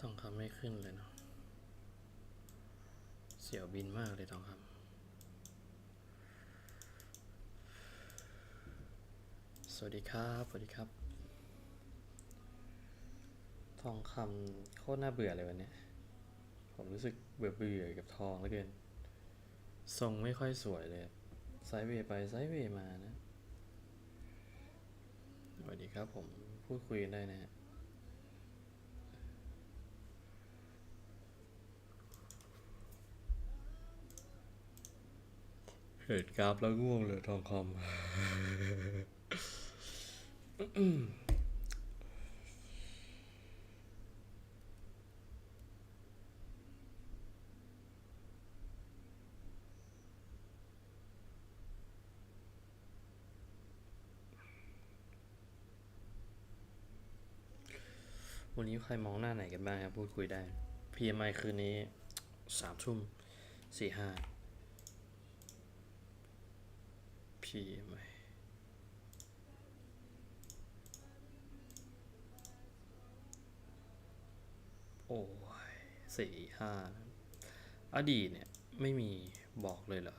ทองคำไม่ขึ้นเลยเนาะ เสียวบินมากเลยทองคำ สวัสดีครับ สวัสดีครับ ทองคำโคตรน่าเบื่อเลยวันเนี้ยผมรู้สึกเบื่อเบื่อกับทองเหลือเกิน ทรงไม่ค่อยสวยเลยไซด์เวย์ไปไซด์เวย์มานะ สวัสดีครับผมพูดคุยกันได้นะฮะ เห็นกราฟแล้วง่วงเลยทองคำวันนี้ใครมองหน้าไหนกันบ้างครับ พูดคุยได้ PMI คืนนี้สามทุ่มสี่ห้า PMI โอ้ยสี่ห้าอดีตเนี่ย ไม่มีบอกเลยเหรอ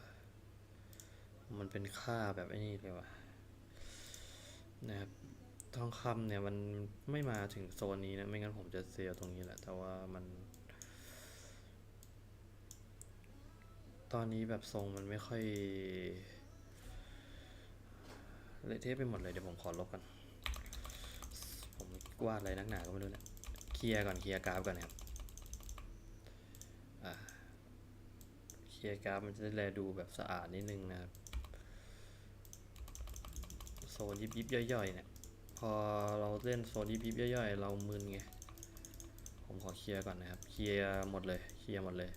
มันเป็นค่าแบบไอ้นี่เลยวะนะครับทองคำเนี่ยมันไม่มาถึงโซนนี้นะ ไม่งั้นผมจะเซลล์ตรงนี้แหละ แต่ว่ามัน ตอนนี้แบบทรงมันไม่ค่อย เละเทะไปหมดเลยเดี๋ยวผมขอลบกันผมวาดอะไรนักหนาก็ไม่รู้เนี่ยเคลียร์ก่อนเคลียร์กราฟก่อนนะครับเคลียร์กราฟมันจะได้แลดูแบบสะอาดนิดนึงนะครับโซนยิบยิบย่อยๆเนี่ยพอเราเล่นโซนยิบยิบย่อยๆ เรามึนไงผมขอเคลียร์ก่อนนะครับเคลียร์หมดเลยเคลียร์หมดเลย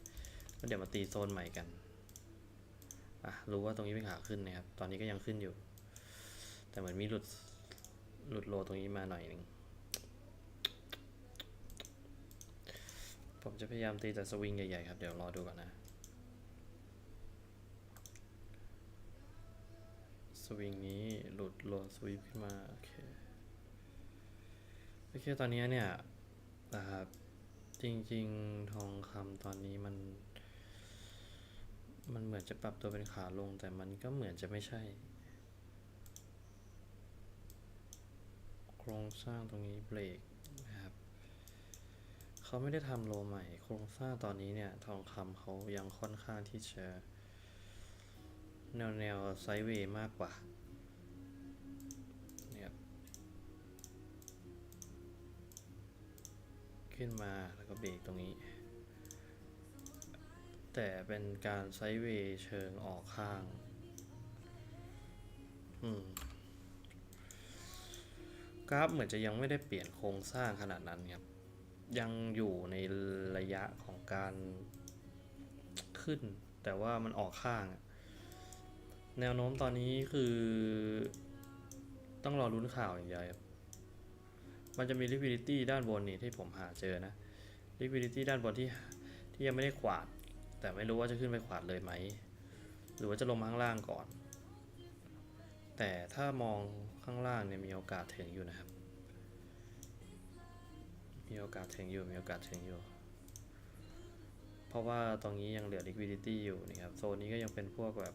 แล้วเดี๋ยวมาตีโซนใหม่กันอะรู้ว่าตรงนี้เป็นขาขึ้นนะครับตอนนี้ก็ยังขึ้นอยู่ แต่เหมือนมีหลุดหลุดโลตรงนี้มาหน่อยหนึ่งผมจะพยายามตีแต่สวิงใหญ่ๆครับ เดี๋ยวรอดูก่อนนะ สวิงนี้หลุดโลสวีปขึ้นมา โอเค โอเค ตอนนี้เนี่ยนะครับจริงๆ ทองคำตอนนี้มัน มันเหมือนจะปรับตัวเป็นขาลงแต่มันก็เหมือนจะไม่ใช่ ครงสร้างตรงนี้เบรกนะครับเขาไม่ได้ทำโลใหม่ โครงสร้างตอนนี้เนี่ย ทองคำเขายังค่อนข้างที่จะแนวแนวไซด์เวย์มากกว่าเนี่ยขึ้นมาแล้วก็เบรกตรงนี้ แต่เป็นการไซด์เวย์เชิงออกข้าง อืม กราฟเหมือนจะยังไม่ได้เปลี่ยนโครงสร้างขนาดนั้นครับ ยังอยู่ในระยะของการขึ้น แต่ว่ามันออกข้าง แนวโน้มตอนนี้คือ ต้องรอรุ้นข่าวอย่างเดียวครับมันจะมี liquidity ด้านบนนี่ที่ผมหาเจอนะ liquidity ด้านบนที่ที่ยังไม่ได้ขวาด แต่ไม่รู้ว่าจะขึ้นไปขวาดเลยไหม หรือว่าจะลงมาข้างล่างก่อน แต่ถ้ามองข้างล่างเนี่ยมีโอกาสถึงอยู่นะครับ มีโอกาสถึงอยู่ มีโอกาสถึงอยู่ เพราะว่าตรงนี้ยังเหลือ liquidity อยู่นี่ครับ โซนนี้ก็ยังเป็นพวกแบบ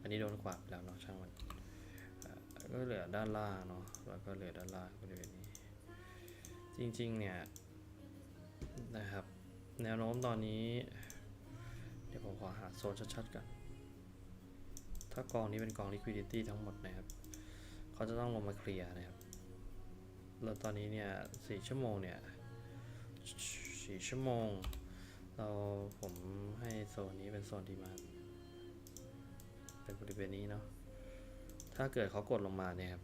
อันนี้โดนขวาดไปแล้วเนาะช่างมันก็เหลือด้านล่างเนาะ แล้วก็เหลือด้านล่างบริเวณนี้ จริงๆเนี่ยนะครับ แนวโน้มตอนนี้ เดี๋ยวผมขอหาโซนชัดๆก่อน ถ้ากองนี้เป็นกอง liquidity ทั้งหมดนะครับ เขาจะต้องลงมาเคลียร์นะครับ แล้วตอนนี้เนี่ยสี่ชั่วโมงเนี่ยสี่ชั่วโมง เราผมให้โซนนี้เป็นโซนดีมานเป็นบริเวณนี้เนาะ ถ้าเกิดเขากดลงมาเนี่ยครับ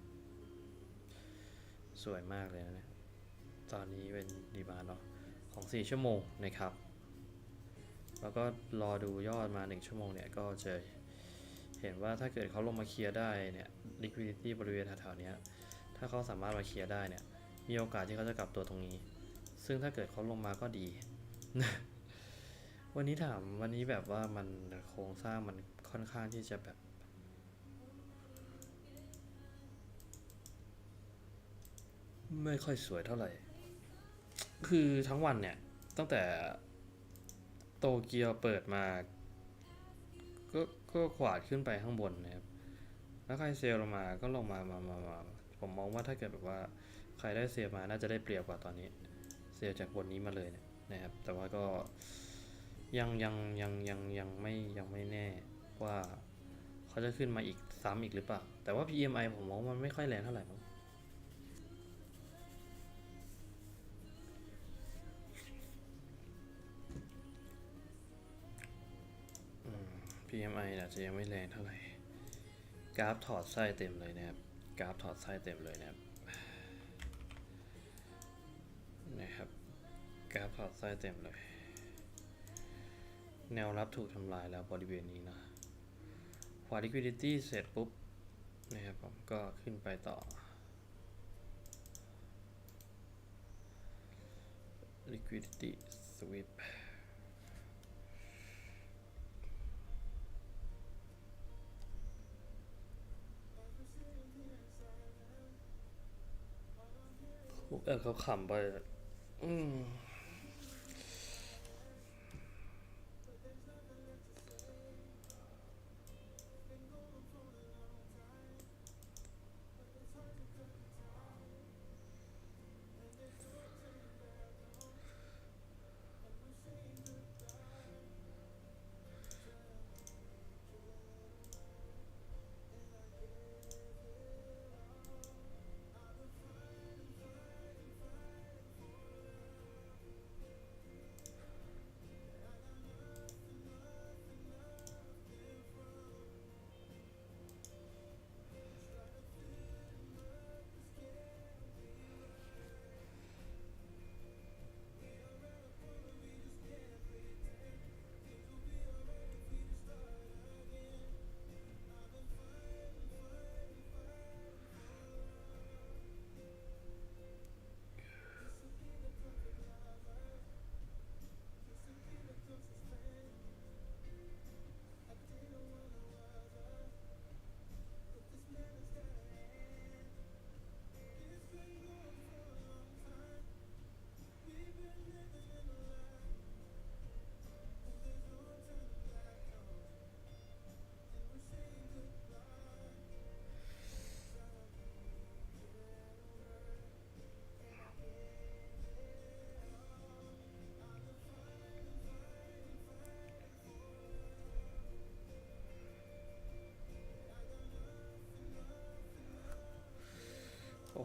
สวยมากเลยนะเนี่ยตอนนี้เป็นดีมานเนาะของ 4 ชั่วโมงนะครับ แล้วก็รอดูยอดมา 1 ชั่วโมงเนี่ยก็จะ เห็นว่าถ้าเกิดเขาลงมาเคลียร์ได้เนี่ย liquidity บริเวณแถวๆนี้ถ้าเขาสามารถมาเคลียร์ได้เนี่ย มีโอกาสที่เขาจะกลับตัวตรงนี้ ซึ่งถ้าเกิดเขาลงมาก็ดี วันนี้ถามวันนี้แบบว่ามันโครงสร้างมันค่อนข้างที่จะแบบไม่ค่อยสวยเท่าไหร่ คือทั้งวันเนี่ย ตั้งแต่โตเกียวเปิดมา ก็ ก็ขวาดขึ้นไปข้างบนนะครับ แล้วใครเซลลงมาก็ลงมามามามาผมมองว่าถ้าเกิดแบบว่าใครได้เซลมาน่าจะได้เปรียบกว่าตอนนี้ เซลจากบนนี้มาเลยนะครับ แต่ว่าก็ยังยังยังยังยังไม่ยังไม่แน่ว่าเขาจะขึ้นมาอีกซ้ำอีกหรือเปล่า แต่ว่า PMI ผมมองมันไม่ค่อยแรงเท่าไหร่มั้ง PMI อาจจะยังไม่แรงเท่าไหร่ กราฟถอดไส้เต็มเลยนะครับ กราฟถอดไส้เต็มเลยนะครับ นะครับ กราฟถอดไส้เต็มเลย แนวรับถูกทำลายแล้วบริเวณนี้นะพอ liquidity เสร็จปุ๊บนะครับผมก็ขึ้นไปต่อ liquidity sweep เออเขาขำไปอะอืม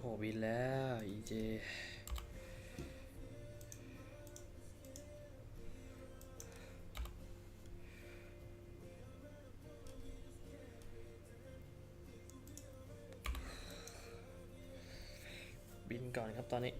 โหบินแล้วอีเจบินก่อนครับตอนนี้